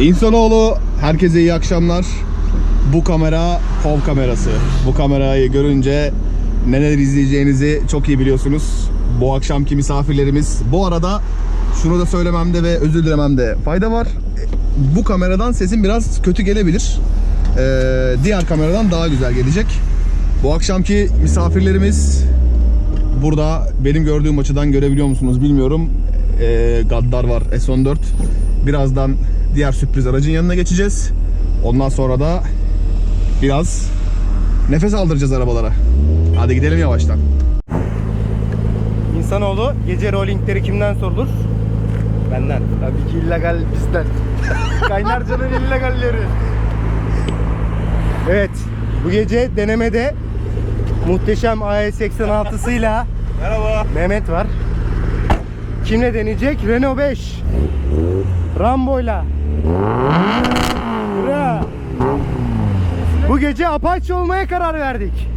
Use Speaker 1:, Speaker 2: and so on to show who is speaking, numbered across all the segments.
Speaker 1: İnsanoğlu herkese iyi akşamlar. Bu kamera home kamerası. Bu kamerayı görünce neler izleyeceğinizi çok iyi biliyorsunuz. Bu akşamki misafirlerimiz. Bu arada şunu da söylememde ve özür dilememde fayda var. Bu kameradan sesim biraz kötü gelebilir. Ee, diğer kameradan daha güzel gelecek. Bu akşamki misafirlerimiz burada benim gördüğüm açıdan görebiliyor musunuz bilmiyorum. Ee, Gaddar var S14. Birazdan diğer sürpriz aracın yanına geçeceğiz. Ondan sonra da biraz nefes aldıracağız arabalara. Hadi gidelim yavaştan.
Speaker 2: İnsanoğlu gece rollingleri kimden sorulur? Benden. Tabii ki illegal bizden. Kaynarca'nın illegalleri. Evet, bu gece denemede muhteşem AE86'sıyla
Speaker 3: Merhaba.
Speaker 2: Mehmet var. Kimle deneyecek? Renault 5. Rambo'yla. Bu gece Apache olmaya karar verdik.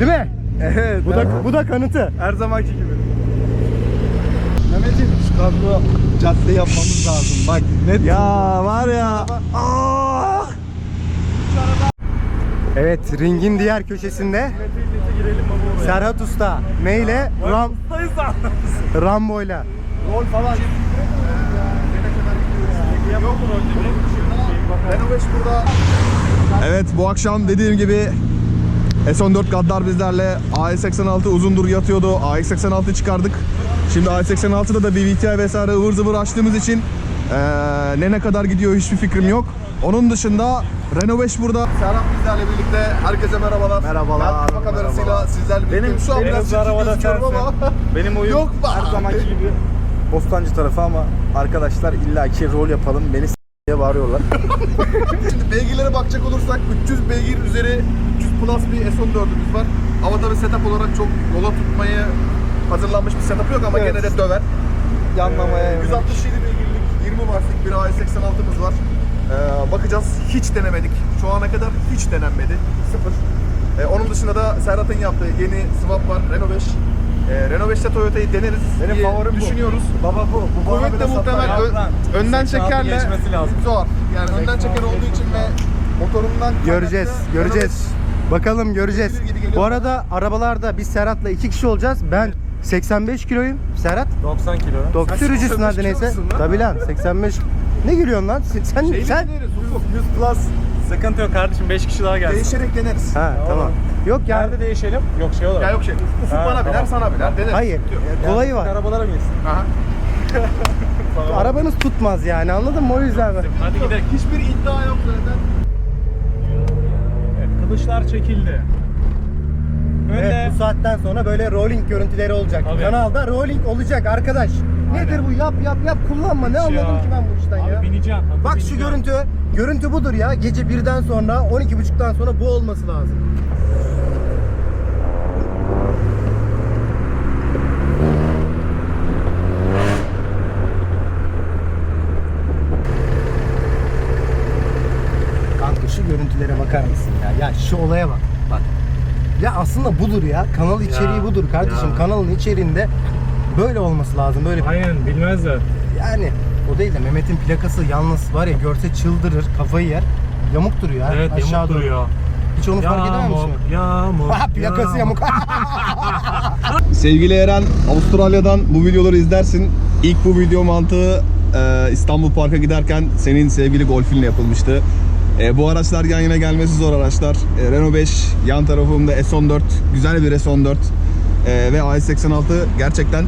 Speaker 2: Değil mi?
Speaker 3: Evet.
Speaker 2: Bu da bu da kanıtı.
Speaker 3: her zamanki gibi. Mehmet'im şu kadro cadde yapmamız lazım. Bak net.
Speaker 1: Ya var ya.
Speaker 2: Evet, ringin diğer köşesinde Serhat Usta neyle? Ram Rambo'yla.
Speaker 3: Gol falan.
Speaker 1: Renault 5 burada. Evet bu akşam dediğim gibi S14 Gaddar bizlerle AE86 uzundur yatıyordu. AE86 çıkardık. Şimdi AE86'da da bir VTI vesaire ıvır zıvır açtığımız için eee, ne ne kadar gidiyor hiçbir fikrim yok. Onun dışında Renault 5 burada. Serhat bizlerle birlikte. Herkese merhabalar.
Speaker 3: Merhabalar,
Speaker 1: Ben kafa kamerasıyla sizlerle birlikte.
Speaker 3: Benim,
Speaker 1: Şu an
Speaker 3: benim
Speaker 1: biraz
Speaker 3: arabada
Speaker 1: gözüküyorum ama.
Speaker 3: Benim oyun
Speaker 1: Yok be
Speaker 3: her zamanki gibi Bostancı tarafı ama arkadaşlar illaki rol yapalım. Beni diye bağırıyorlar.
Speaker 1: Şimdi beygirlere bakacak olursak 300 beygir üzeri 300 plus bir S14'ümüz var. Ama tabii setup olarak çok yola tutmayı hazırlanmış bir setup yok ama
Speaker 3: Evet.
Speaker 1: gene de döver.
Speaker 3: Yanlamaya
Speaker 1: Ee,
Speaker 3: yönelik.
Speaker 1: 167 beygirlik 20 wattlık bir AS86'mız var. Ee, bakacağız hiç denemedik. Şu ana kadar hiç denenmedi. Sıfır. Ee, onun dışında da Serhat'ın yaptığı yeni swap var Renault 5. Ee, Renault 5'te Toyota'yı deneriz
Speaker 3: Benim
Speaker 1: diye
Speaker 3: favorim bu.
Speaker 1: düşünüyoruz.
Speaker 3: Baba bu. Bu bana
Speaker 1: Kuvvet de
Speaker 3: bile
Speaker 1: muhtemel ö- önden
Speaker 3: 86
Speaker 1: çekerle
Speaker 3: geçmesi lazım.
Speaker 1: zor. Yani önden çeker olduğu için ve motorundan
Speaker 2: Göreceğiz,
Speaker 1: kaynaklı
Speaker 2: göreceğiz. Bakalım göreceğiz. Bu arada arabalarda biz Serhat'la iki kişi olacağız. Ben 85 kiloyum. Serhat
Speaker 3: 90 kilo.
Speaker 2: 90 sürücüsün
Speaker 1: 85
Speaker 2: hadi neyse.
Speaker 1: kilosun lan.
Speaker 2: Tabii lan 85. Ne gülüyorsun lan? Sen sen,
Speaker 1: Şeyli
Speaker 2: sen...
Speaker 1: deneriz, ufuk.
Speaker 3: 100 plus. Sıkıntı yok kardeşim 5 kişi daha gelsin.
Speaker 1: Değişerek deneriz.
Speaker 2: Ha tamam. Yok ya.
Speaker 3: Nerede değişelim? Yok şey olarak.
Speaker 1: Ya yok şey. Ufuk
Speaker 3: Ha,
Speaker 1: bana biner,
Speaker 3: tamam.
Speaker 1: sana biner. Deneriz.
Speaker 2: Hayır.
Speaker 1: Sıkıntı yok.
Speaker 2: Kolayı var.
Speaker 3: Arabalara mıyız?
Speaker 1: Aha.
Speaker 2: Arabanız tutmaz yani anladın mı? O yüzden ben.
Speaker 3: Hadi gidelim.
Speaker 1: Hiçbir iddia yok zaten.
Speaker 3: Evet, kılıçlar çekildi. Önde
Speaker 2: Evet, bu saatten sonra böyle rolling görüntüleri olacak.
Speaker 3: Tabii.
Speaker 2: Kanalda rolling olacak arkadaş. Nedir bu? Yap yap yap kullanma. Ne anladım ki ben bu işten
Speaker 3: Abi
Speaker 2: ya?
Speaker 3: bineceğim. Hadi
Speaker 2: Bak şu
Speaker 3: bineceğim.
Speaker 2: görüntü. Görüntü budur ya. Gece birden sonra 12.30'dan sonra bu olması lazım. Kanka şu görüntülere bakar mısın ya? Ya şu olaya bak. Bak. Ya aslında budur ya. Kanal içeriği budur kardeşim.
Speaker 3: ya.
Speaker 2: Kanalın içeriğinde böyle olması lazım. Böyle
Speaker 3: Aynen bilmezler.
Speaker 2: yani o değil de Mehmet'in plakası yalnız var ya görse çıldırır, kafayı yer. Yamuk duruyor ha.
Speaker 3: Evet
Speaker 2: aşağı
Speaker 3: yamuk
Speaker 2: doğru.
Speaker 3: duruyor.
Speaker 2: Hiç onu fark edemem misin?
Speaker 3: Yağmur.
Speaker 2: Ha plakası yamuk.
Speaker 1: Sevgili Eren, Avustralya'dan bu videoları izlersin. İlk bu video mantığı e, İstanbul Park'a giderken senin sevgili Golf'inle yapılmıştı. E, bu araçlar yan yana gelmesi zor araçlar. E, Renault 5, yan tarafımda S14, güzel bir S14 e, ve AS86 gerçekten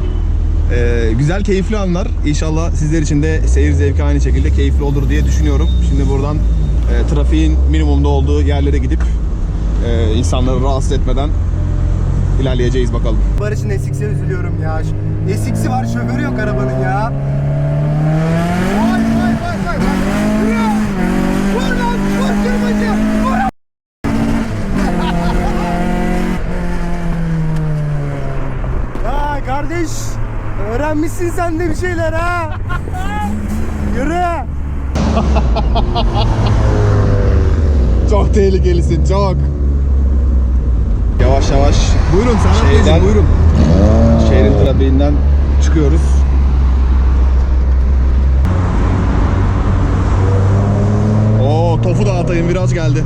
Speaker 1: e, güzel, keyifli anlar. İnşallah sizler için de seyir zevki aynı şekilde keyifli olur diye düşünüyorum. Şimdi buradan e, trafiğin minimumda olduğu yerlere gidip e, insanları rahatsız etmeden ilerleyeceğiz bakalım.
Speaker 2: Barış'ın SX'e üzülüyorum ya. SX'i var şoförü yok arabanın ya. öğrenmişsin sen de bir şeyler ha. Yürü.
Speaker 1: çok tehlikelisin çok. Yavaş yavaş. Buyurun Serhat Beyciğim buyurun. Şehrin trafiğinden çıkıyoruz. Oo tofu
Speaker 2: da atayım biraz geldi.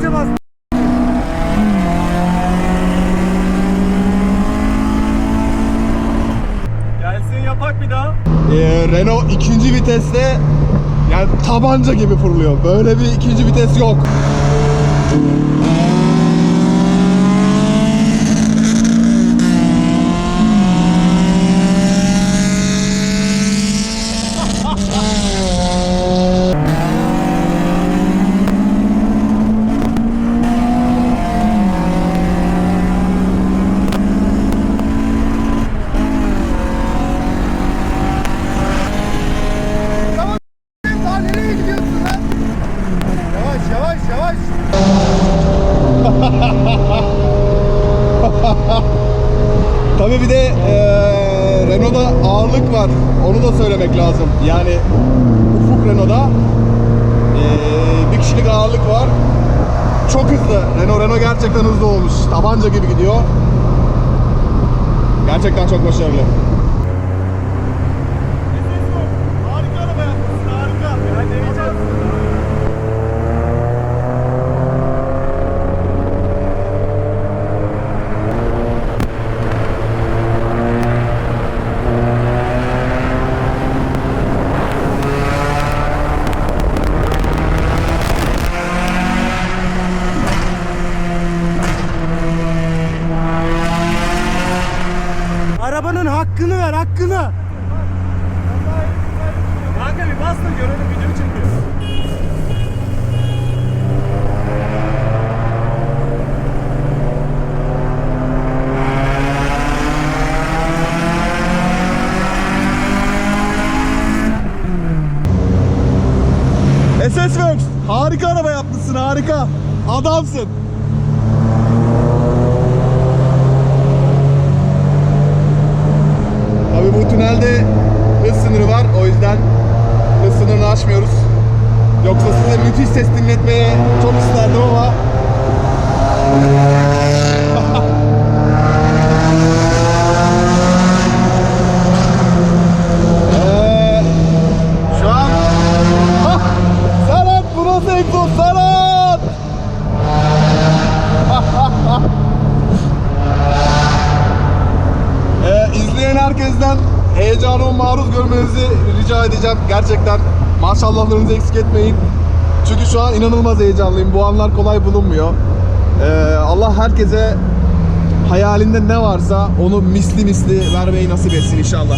Speaker 2: Önce bas. Gelsin yapak bir daha.
Speaker 1: Ee, Renault ikinci viteste yani tabanca gibi fırlıyor. Böyle bir ikinci vites yok.
Speaker 2: Tamam. Daha nereye gidiyorsun lan? Yavaş yavaş yavaş.
Speaker 1: Tabii bir de eee Renault'da ağırlık var. Onu da söylemek lazım. Yani Ufuk Renault'da eee, bir kişilik ağırlık var. Çok hızlı. Renault Renault gerçekten hızlı olmuş. Tabanca gibi gidiyor. Gerçekten çok başarılı.
Speaker 2: Harika araba yapmışsın harika. Ben deneyeceğim. Arabanın hakkını ver hakkını. Kanka bir bas da görelim video çekiyor.
Speaker 1: SS Works harika araba yapmışsın harika. Adamsın. Tabii bu tünelde hız sınırı var. O yüzden hız sınırını aşmıyoruz. Yoksa size müthiş ses dinletmeye çok isterdim ama Ee, şu an Hah! Serhat bu nasıl egzoz Serhat? ee, izleyen herkesten heyecana maruz görmenizi rica edeceğim. Gerçekten maşallahlarınızı eksik etmeyin. Çünkü şu an inanılmaz heyecanlıyım. Bu anlar kolay bulunmuyor. Ee, Allah herkese hayalinde ne varsa onu misli misli vermeyi nasip etsin inşallah.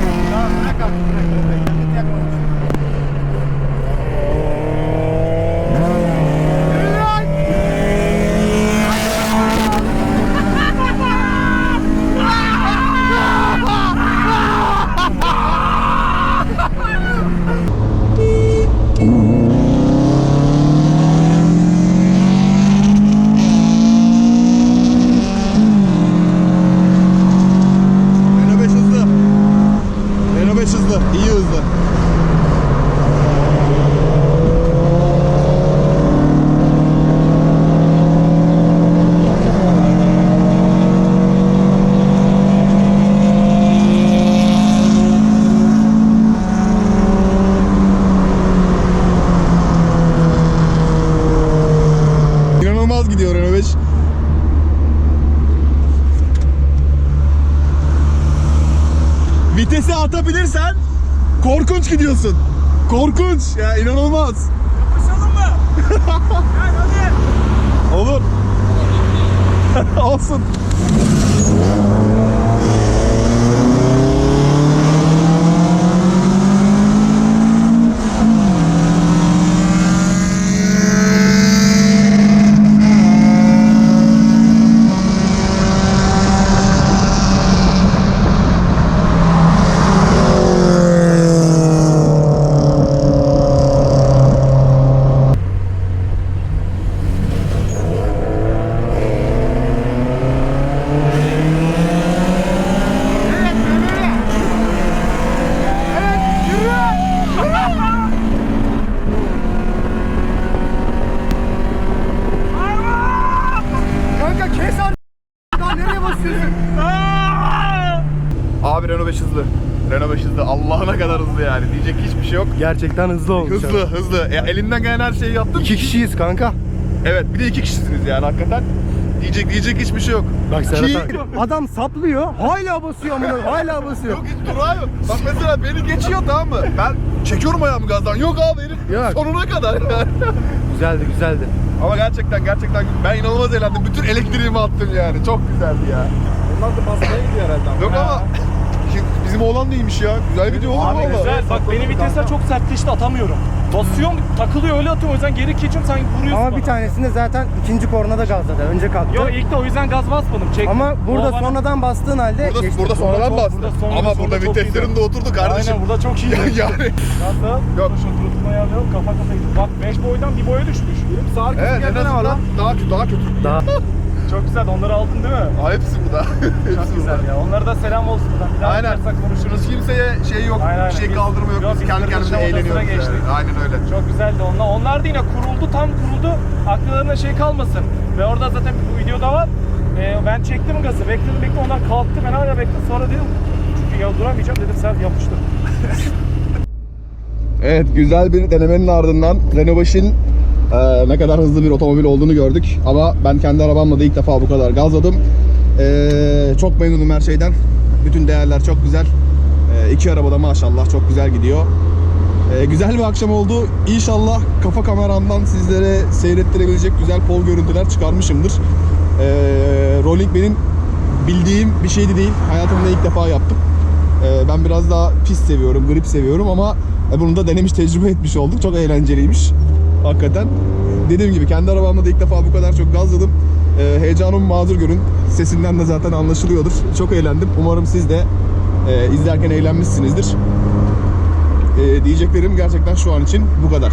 Speaker 2: Tamam bırak artık bırak. bırak. Git yakma. Yürü lan!
Speaker 1: Renault 5 hızlı. Renault 5 hızlı. iyi hızlı. İnanılmaz gidiyor Renault 5. Vitesi atabilirsen korkunç gidiyorsun. Korkunç. Ya inanılmaz.
Speaker 4: Yapışalım mı? Gel hadi.
Speaker 1: Olur. Olsun.
Speaker 2: Evet böyle. Evet yürü. Artık. Daha nereye basıyorsun?
Speaker 1: Abi Renault 5 hızlı. Renault 5 hızlı. Allah'ına kadar hızlı yani. Diyecek hiçbir şey yok.
Speaker 2: Gerçekten hızlı olmuş.
Speaker 1: Hızlı hızlı. E, elinden gelen her şeyi yaptın.
Speaker 2: İki kişiyiz kanka.
Speaker 1: Evet bir de iki kişisiniz yani hakikaten. Diyecek diyecek hiçbir şey yok.
Speaker 2: Bak
Speaker 1: Serhat abi.
Speaker 2: abi. Adam saplıyor. Hala basıyor amına. Hala basıyor.
Speaker 1: Yok hiç durağı yok. Bak mesela beni geçiyor tamam mı? Ben çekiyorum ayağımı gazdan. Yok abi herif
Speaker 2: Yok.
Speaker 1: sonuna kadar.
Speaker 2: Güzeldi güzeldi.
Speaker 1: Ama gerçekten gerçekten ben inanılmaz eğlendim. Bütün elektriğimi attım yani. Çok güzeldi ya.
Speaker 3: Onlar da basmaya gidiyor herhalde.
Speaker 1: Yok ama bizim oğlan değilmiş ya. Güzel gidiyor oğlum
Speaker 4: Abi
Speaker 1: valla.
Speaker 4: güzel. Bak benim vitesler çok sertleşti atamıyorum. Basıyorum takılıyor öyle atıyorum o yüzden geri geçiyorum sanki vuruyorsun
Speaker 2: Ama
Speaker 4: bana.
Speaker 2: bir tanesinde zaten ikinci kornada gazladı. Önce kalktı.
Speaker 4: Yo ilk de o yüzden gaz basmadım. Çektim.
Speaker 2: Ama burada
Speaker 4: O bana-
Speaker 2: sonradan bastığın halde
Speaker 1: Burada,
Speaker 2: geçti.
Speaker 1: burada sonradan
Speaker 4: çok-
Speaker 1: bastı.
Speaker 4: burada sonra-
Speaker 1: Ama
Speaker 4: sonra
Speaker 1: burada
Speaker 4: çok
Speaker 1: viteslerin
Speaker 4: iyiydi.
Speaker 1: de oturdu kardeşim.
Speaker 4: Aynen burada çok iyi.
Speaker 1: yani.
Speaker 4: Nasıl?
Speaker 1: Yok.
Speaker 4: Dur şu durutmayı alıyorum kafa kafaya gidiyor. Bak 5 boydan bir boya düşmüş. Benim sağ arkası
Speaker 1: Evet en
Speaker 4: geldi ne var
Speaker 1: azından
Speaker 4: lan?
Speaker 1: daha kötü daha kötü.
Speaker 2: Daha
Speaker 4: Çok güzel onları aldın değil mi?
Speaker 1: Aa, hepsi burada.
Speaker 4: Çok
Speaker 1: hepsi
Speaker 4: güzel
Speaker 1: burada.
Speaker 4: ya. Onlara da selam olsun buradan. Bir daha
Speaker 1: Aynen.
Speaker 4: konuşuruz.
Speaker 1: Kimseye şey yok,
Speaker 4: Aynen, aynen.
Speaker 1: bir şey kaldırma yok.
Speaker 4: Yok,
Speaker 1: Biz kendi kendimize eğleniyoruz.
Speaker 4: geçtik.
Speaker 1: yani. Aynen öyle.
Speaker 4: Çok güzeldi onlar. Onlar da yine kuruldu tam kuruldu. Akıllarına şey kalmasın. Ve orada zaten bu videoda var. Ee, ben çektim gazı. Bekledim bekledim onlar kalktı. Ben hala bekledim. Sonra dedim çünkü ya duramayacağım dedim sen yapıştır.
Speaker 1: Evet güzel bir denemenin ardından 5'in e, ne kadar hızlı bir otomobil olduğunu gördük. Ama ben kendi arabamla da ilk defa bu kadar gazladım. E, çok memnunum her şeyden. Bütün değerler çok güzel. E, iki arabada maşallah çok güzel gidiyor. E, güzel bir akşam oldu. İnşallah kafa kameramdan sizlere seyrettirebilecek güzel pol görüntüler çıkarmışımdır. E, rolling benim bildiğim bir şeydi değil. Hayatımda ilk defa yaptım. Ee, ben biraz daha pist seviyorum, grip seviyorum ama e, bunu da denemiş, tecrübe etmiş olduk. Çok eğlenceliymiş. Hakikaten. Dediğim gibi kendi arabamda da ilk defa bu kadar çok gazladım. Ee, heyecanımı mazur görün. Sesinden de zaten anlaşılıyordur. Çok eğlendim. Umarım siz de e, izlerken eğlenmişsinizdir. Ee, diyeceklerim gerçekten şu an için bu kadar.